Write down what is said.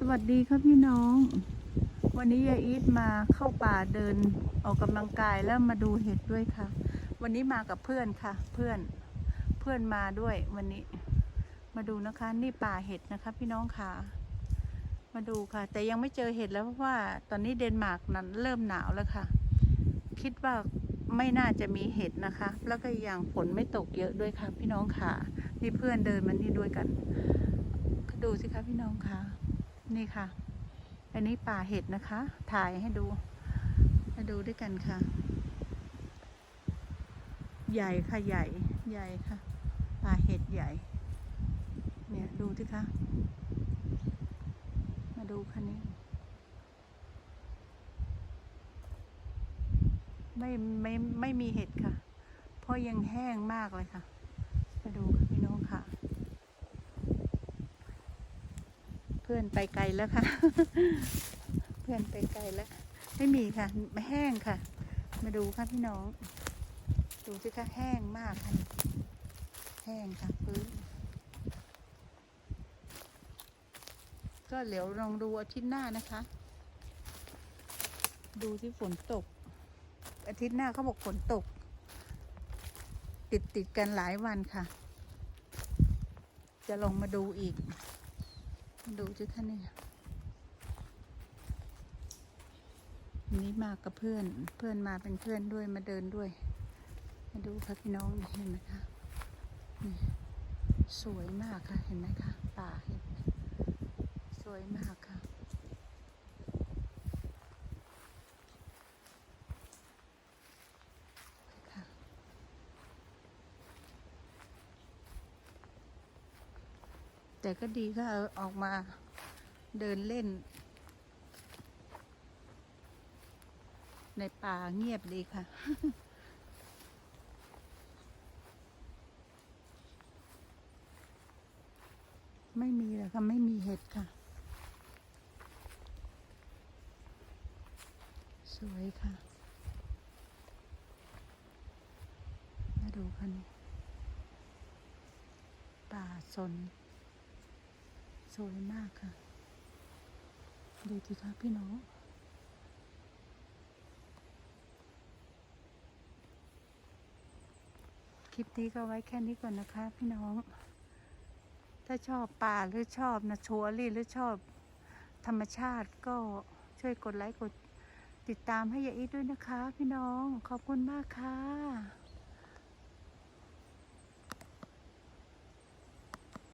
สวัสดีครับพี่น้อง วันนี้ยายอีทมาเข้าป่าเดินออกกำลังกายแล้วมาดูเห็ดด้วยค่ะ วันนี้มากับเพื่อนค่ะ เพื่อนเพื่อนมาด้วยวันนี้ มาดูนะคะ นี่ป่าเห็ดนะคะพี่น้องค่ะ มาดูค่ะ แต่ยังไม่เจอเห็ดแล้วเพราะว่าตอนนี้เดนมาร์กนั้นเริ่มหนาวแล้วค่ะ คิดว่าไม่น่าจะมีเห็ดนะคะ แล้วก็อย่างฝนไม่ตกเยอะด้วยค่ะ พี่น้องค่ะนี่เพื่อนเดินมานี่ด้วยกัน ดูสิคะพี่น้องค่ะ นี่ค่ะ อันนี้ป่าเห็ดนะคะ ถ่ายให้ดูมาดูด้วยกันค่ะ ใหญ่ค่ะใหญ่ ใหญ่ค่ะ ป่าเห็ดใหญ่ เนี่ยดูสิคะมาดูคันนี้ ไม่ไม่ไม่มีเห็ดค่ะ เพราะยังแห้งมากเลยค่ะ มาดูค่ะพี่น้องค่ะ เพื่อนไปไกลแล้วค่ะ เพื่อนไปไกลแล้ว ไม่มีค่ะม่แห้งค่ะ มาดูค่ะพี่น้อง ดูสิคะแห้งมากค่ะ แห้งค่ะพื้น ก็เดี๋ยวลองดูอาทิตย์หน้านะคะ ดูที่ฝนตก อาทิตย์หน้าเขาบอกฝนตก ติดติดกันหลายวันค่ะ จะลงมาดูอีก ดูสิคะเนี่ยวันนี้มากับเพื่อน เพื่อนมาเป็นเพื่อนด้วยมาเดินด้วย มาดูค่ะพี่น้องเห็นไหมคะนี่สวยมากค่ะ เห็นไหมคะป่าเห็นสวยมากค่ะ แต่ก็ดีค่ะอาออกมาเดินเล่น ในป่าเงียบดีค่ะ ไม่มีเลยค่ะ ไม่มีเห็ดค่ะ สวยค่ะ มาดูค่ะนี่ป่าสน สวยมากค่ะ ดูสิคะพี่น้อง คลิปนี้ก็ไว้แค่นี้ก่อนนะคะ พี่น้อง ถ้าชอบป่าหรือชอบนะชัวรี่หรือชอบธรรมชาติก็ช่วยกดไลค์กดติดตามให้ยายอีด้วยนะคะ พี่น้องขอบคุณมากค่ะ